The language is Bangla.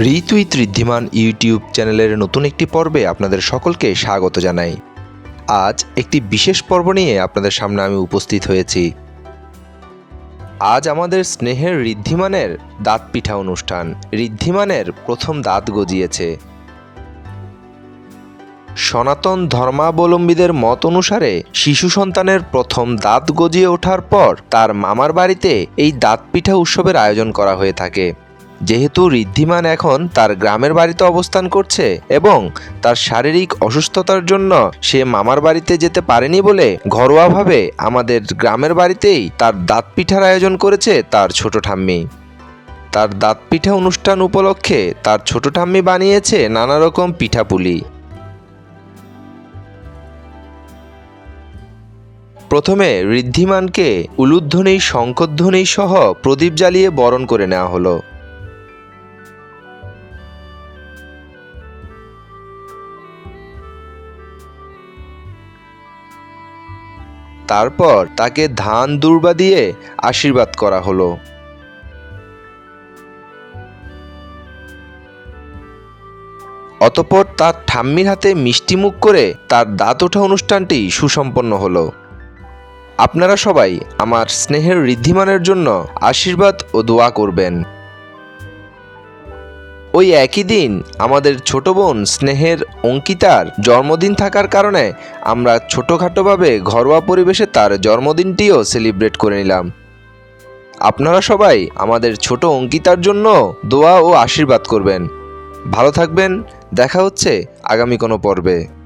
ঋতুইত ঋদ্ধিমান ইউটিউব চ্যানেলের নতুন একটি পর্বে আপনাদের সকলকে স্বাগত জানাই। আজ একটি বিশেষ পর্ব নিয়ে আপনাদের সামনে আমি উপস্থিত হয়েছি। আজ আমাদের স্নেহের ঋদ্ধিমানের দাঁত পিঠা অনুষ্ঠান। ঋদ্ধিমানের প্রথম দাঁত গজিয়েছে। সনাতন ধর্মাবলম্বীদের মত অনুসারে শিশু সন্তানের প্রথম দাঁত গজিয়ে ওঠার পর তার মামার বাড়িতে এই দাঁত পিঠা উৎসবের আয়োজন করা হয়ে থাকে। যেহেতু ঋদ্ধিমান এখন তার গ্রামের বাড়িতে অবস্থান করছে এবং তার শারীরিক অসুস্থতার জন্য সে মামার বাড়িতে যেতে পারেনি বলে ঘরোয়াভাবে আমাদের গ্রামের বাড়িতেই তার দাঁত পিঠার আয়োজন করেছে তার ছোট ঠাম্মি। তার দাঁত পিঠা অনুষ্ঠান উপলক্ষে তার ছোট ঠাম্মি বানিয়েছে নানা রকম পিঠাপুলি। প্রথমে ঋদ্ধিমানকে উলুধ্বনি শঙ্করধ্বনি সহ প্রদীপ জ্বালিয়ে বরণ করে নেওয়া হলো। তারপর তাকে ধান দুর্বা দিয়ে আশীর্বাদ করা হলো। অতপর তার ঠাম্মির হাতে মিষ্টি মুখ করে তার দাঁত ওঠা অনুষ্ঠানটি সুসম্পন্ন হলো। আপনারা সবাই আমার স্নেহের ঋদ্ধিমানের জন্য আশীর্বাদ ও দোয়া করবেন। ওই একই দিন আমাদের ছোট বোন স্নেহের অঙ্কিতার জন্মদিন থাকার কারণে আমরা ছোটোখাটোভাবে ঘরোয়া পরিবেশে তার জন্মদিনটিও সেলিব্রেট করে নিলাম। আপনারা সবাই আমাদের ছোট অঙ্কিতার জন্য দোয়া ও আশীর্বাদ করবেন। ভালো থাকবেন, দেখা হচ্ছে আগামী কোনো পর্বে।